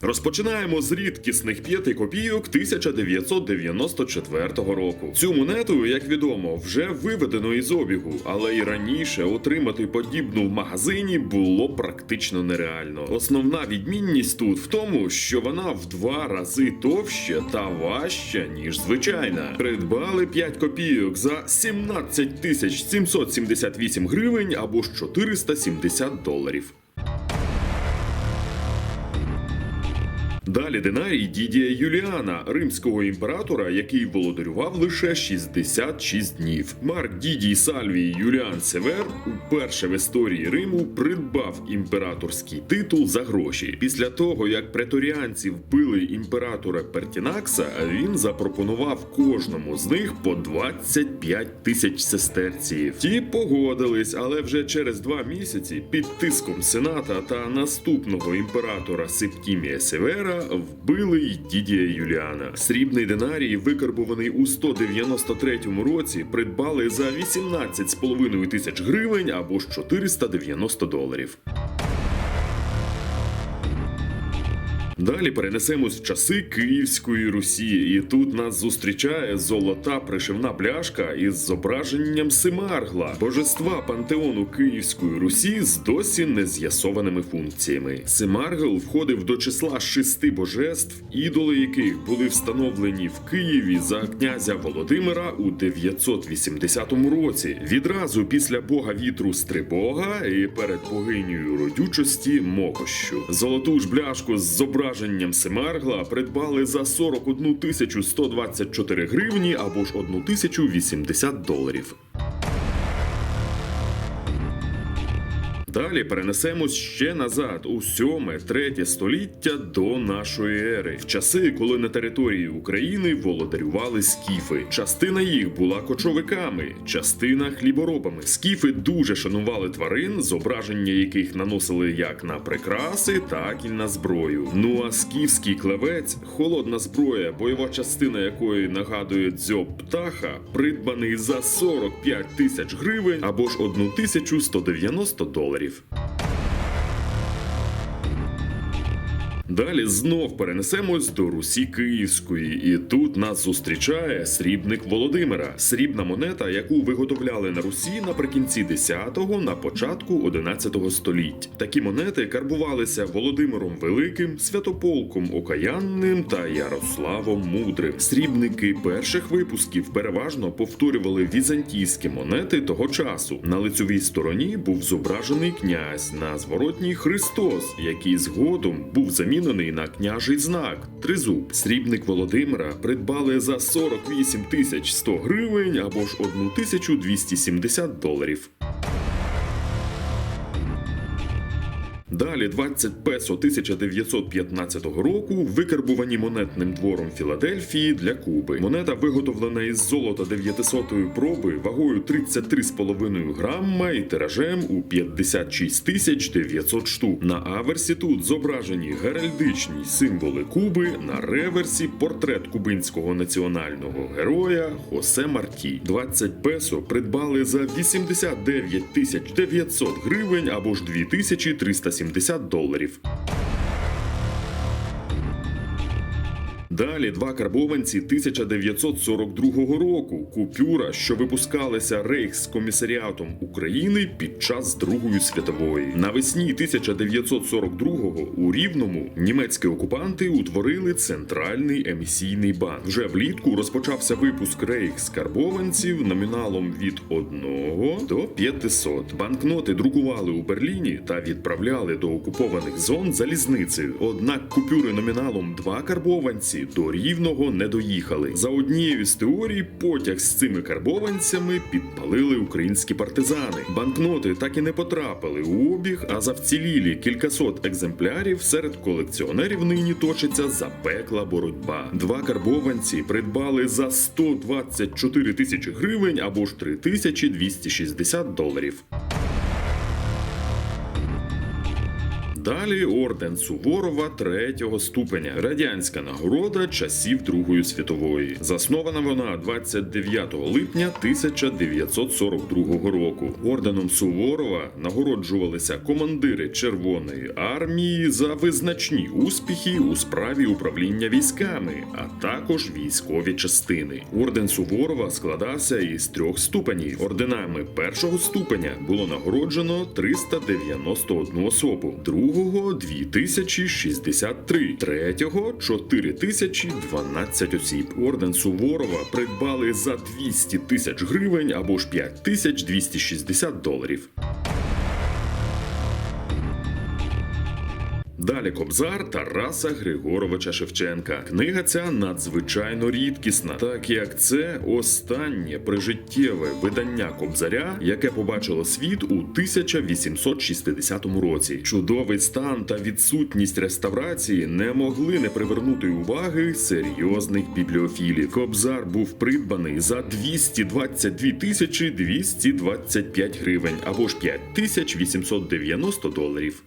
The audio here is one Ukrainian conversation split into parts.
Розпочинаємо з рідкісних п'яти копійок 1994 року. Цю монету, як відомо, вже виведено із обігу, але й раніше отримати подібну в магазині було практично нереально. Основна відмінність тут в тому, що вона в два рази товща та важча, ніж звичайна. Придбали 5 копійок за 17 тисяч 778 гривень або ж 470 доларів. Далі динарій Дідія Юліана, римського імператора, який володарював лише 66 днів. Марк Дідій Сальвій Юліан Север уперше в історії Риму придбав імператорський титул за гроші. Після того, як преторіанці вбили імператора Пертінакса, він запропонував кожному з них по 25 тисяч сестерців. Ті погодились, але вже через два місяці під тиском сената та наступного імператора Септімія Севера вбили й Дідія Юліана. Срібний динарій, викарбуваний у 193 році, придбали за 18,5 тисяч гривень або ж 490 доларів. Далі перенесемось в часи Київської Русі, і тут нас зустрічає золота пришивна пляшка із зображенням Симаргла, божества пантеону Київської Русі з досі не з'ясованими функціями. Симаргл входив до числа шести божеств, ідоли яких були встановлені в Києві за князя Володимира у 980 році, відразу після бога вітру Стрибога і перед богинею родючості Мокощу. Золоту ж бляшку з зображенням Семаргла придбали за 41 тисячу 124 гривні або ж 1 тисячу 80 доларів. Далі перенесемось ще назад у 7-3 століття до нашої ери, в часи, коли на території України володарювали скіфи. Частина їх була кочовиками, частина хліборобами. Скіфи дуже шанували тварин, зображення яких наносили як на прикраси, так і на зброю. Ну а скіфський клевець, холодна зброя, бойова частина якої нагадує дзьоб птаха, придбаний за 45 тисяч гривень або ж 1190 доларів. Brief. Далі знов перенесемось до Русі Київської, і тут нас зустрічає срібник Володимира, срібна монета, яку виготовляли на Русі наприкінці 10-го, на початку 11-го століть. Такі монети карбувалися Володимиром Великим, Святополком Окаянним та Ярославом Мудрим. Срібники перших випусків переважно повторювали візантійські монети того часу. На лицьовій стороні був зображений князь, на зворотній Христос, який згодом був замінений на княжий знак тризуб. Срібник Володимира придбали за 48 тисяч 100 гривень або ж 1270 доларів. Далі 20 песо 1915 року викарбувані монетним двором Філадельфії для Куби. Монета виготовлена із золота 900-ї проби вагою 33,5 грамма і тиражем у 56 тисяч 900 штук. На аверсі тут зображені геральдичні символи Куби, на реверсі портрет кубинського національного героя Хосе Марті. 20 песо придбали за 89 тисяч 900 гривень або ж 2370 доларів. Далі два карбованці 1942 року. Купюра, що випускалися Рейхскомісаріатом України під час Другої світової. Навесні 1942-го у Рівному німецькі окупанти утворили центральний емісійний банк. Вже влітку розпочався випуск рейхскарбованців номіналом від 1 до 500. Банкноти друкували у Берліні та відправляли до окупованих зон залізницею. Однак купюри номіналом 2 карбованці до рівного не доїхали. За однією з теорій, потяг з цими карбованцями підпалили українські партизани. Банкноти так і не потрапили у обіг, а за вцілілі кількасот екземплярів серед колекціонерів нині точиться запекла боротьба. Два карбованці придбали за 124 тисячі гривень або ж 3260 доларів. Далі орден Суворова третього ступеня, радянська нагорода часів Другої світової. Заснована вона 29 липня 1942 року. Орденом Суворова нагороджувалися командири Червоної армії за визначні успіхи у справі управління військами, а також військові частини. Орден Суворова складався із трьох ступенів. Орденами першого ступеня було нагороджено 391 особу, другого 2063, третього 4012 осіб. Орден Суворова придбали за 200 тисяч гривень або ж 5260 доларів. Далі Кобзар Тараса Григоровича Шевченка. Книга ця надзвичайно рідкісна, так як це останнє прижиттєве видання Кобзаря, яке побачило світ у 1860 році. Чудовий стан та відсутність реставрації не могли не привернути уваги серйозних бібліофілів. Кобзар був придбаний за 222 тисячі 225 гривень або ж 5890 доларів.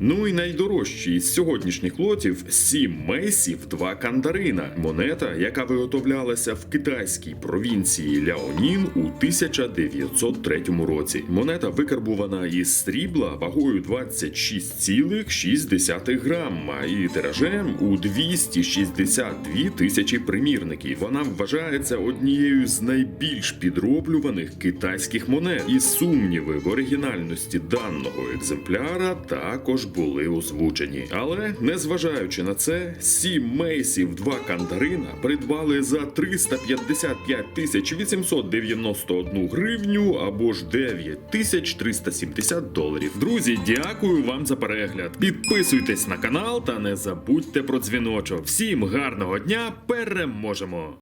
Ну і найдорожчий із сьогоднішніх лотів сім мейсів, два кандарина. Монета, яка виготовлялася в китайській провінції Ляонін у 1903 році. Монета викарбувана із срібла вагою 26,6 грама і тиражем у 262 тисячі примірників. Вона вважається однією з найбільш підроблюваних китайських монет. І сумніви в оригінальності даного екземпляра також були озвучені. Але незважаючи на це, сім мейсів, два кандарина придбали за 355 тисяч 891 гривню або ж 9 тисяч 370 доларів. Друзі, дякую вам за перегляд. Підписуйтесь на канал та не забудьте про дзвіночок. Всім гарного дня! Переможемо!